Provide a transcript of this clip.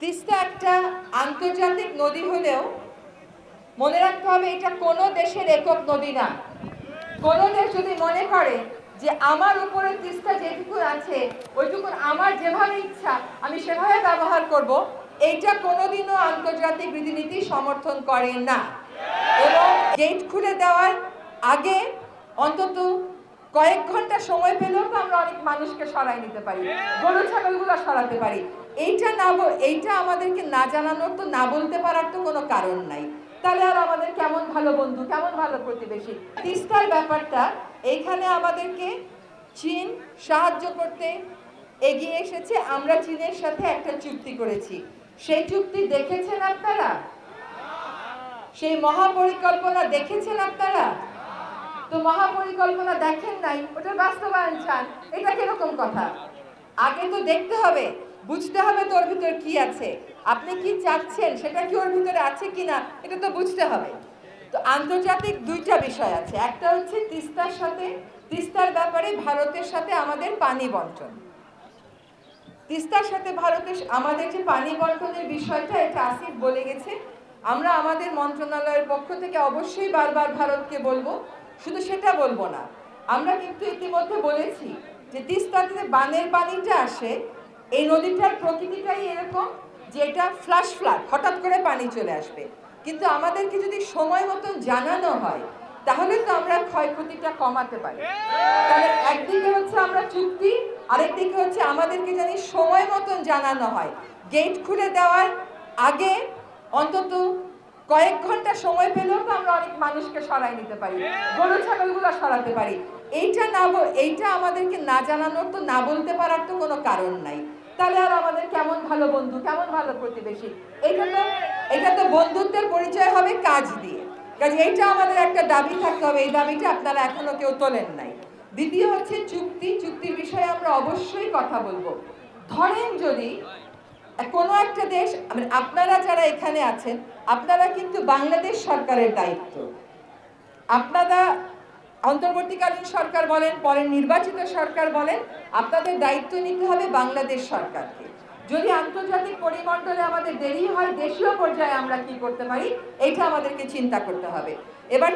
তিস্তা একটা আন্তর্জাতিক নদী হলেও মনে রাখতে হবে এটা কোনো দেশের একক নদী না। কোনো দেশ যদি মনে করে যে আমার উপরে তিস্তা যেটুকু আছে, ওইটুকু আমার যেভাবে ইচ্ছা, আমি সেভাবে ব্যবহার করব এইটা কোনোদিনও আন্তর্জাতিক রীতিনীতি সমর্থন করে না। এবং গেট খুলে দেওয়ার আগে অন্তত কয়েক ঘণ্টা সময় পেলেও তো আমরা অনেক মানুষকে সরাই নিতে পারি, গরু, ছাগলগুলো সরাতে পারি। এইটা না এইটা আমাদেরকে না জানানোর তো না বলতে পারার তো কোনো কারণ নাই। তাহলে আর আমাদের কেমন ভালো বন্ধু, কেমন ভালো প্রতিবেশী? তিস্তার ব্যাপারটা এইখানে আমাদেরকে চীন সাহায্য করতে এগিয়ে এসেছে। আমরা চীনের সাথে একটা চুক্তি করেছি। সেই চুক্তি দেখেছেন আপনারা? সেই মহাপরিকল্পনা দেখেছেন আপনারা? তো মহাপরিকল্পনা দেখেন নাই, ওটা বাস্তবায়ন চান, এটা কীরকম কথা? আগে তো দেখতে হবে। বুঝতে হবে তোর ভিতর কি আছে। আপনি কি চাচ্ছেন? সেটা কি ওর ভিতরে আছে কিনা, এটা তো বুঝতে হবে। তো আন্তর্জাতিক দুইটা বিষয় আছে। একটা হচ্ছে তিস্তার সাথে, তিস্তার ব্যাপারে ভারতের সাথে আমাদের পানি বন্টন। তিস্তার সাথে ভারতের আমাদের যে পানি বন্টনের বিষয়টা, এটা আসিফ বলে গেছে। আমরা আমাদের মন্ত্রণালয়ের পক্ষ থেকে অবশ্যই বারবার ভারতকে বলব। শুধু সেটা বলব না, আমরা কিন্তু ইতিমধ্যে বলেছি যে তিস্তাতে বানের পানিটা আসে এই নদীটার প্রকৃতিটাই এরকম যে এটা ফ্লাশ ফ্লাড হঠাৎ করে পানি চলে আসবে। কিন্তু আমাদেরকে যদি সময় মতন জানানো হয়, তাহলে তো আমরা ক্ষয়ক্ষতিটা কমাতে পারি। তাহলে একদিকে হচ্ছে আমরা চুক্তি, আরেকদিকে হচ্ছে আমাদেরকে জানি সময় মতন জানানো হয় গেট খুলে দেওয়ার আগে অন্তত কয়েক ঘণ্টা সময় পেলেও তো আমরা অনেক মানুষকে সরাই নিতে পারি, গরু, ছাগলগুলো সরাতে পারি। এইটা না এইটা আমাদেরকে না জানানোর তো না বলতে পারার তো কোনো কারণ নাই। তাহলে আর আমাদের কেমন ভালো বন্ধু, কেমন ভালো প্রতিবেশী? এটা তো এটা তো বন্ধুত্বের পরিচয় হবে কাজ দিয়ে। কাজে এইটা আমাদের একটা দাবি থাকতে হবে, এই দাবিটা আপনারা এখনও কেউ তোলেন নাই। দ্বিতীয় হচ্ছে চুক্তি, চুক্তির বিষয়ে আমরা অবশ্যই কথা বলব। ধরেন যদি কোনো একটা দেশ মানে আপনারা যারা এখানে আছেন, আপনারা কিন্তু বাংলাদেশ সরকারের দায়িত্ব। আপনারা অন্তর্বর্তীকালীন সরকার বলেন, পরে নির্বাচিত সরকার বলেন, আপনাদের দায়িত্ব নিতে হবে বাংলাদেশ সরকারকে। যদি আন্তর্জাতিক পরিমণ্ডলে আমাদের দেরি হয়, দেশীয় পর্যায়ে আমরা কি করতে পারি? এটা আমাদেরকে চিন্তা করতে হবে। এবার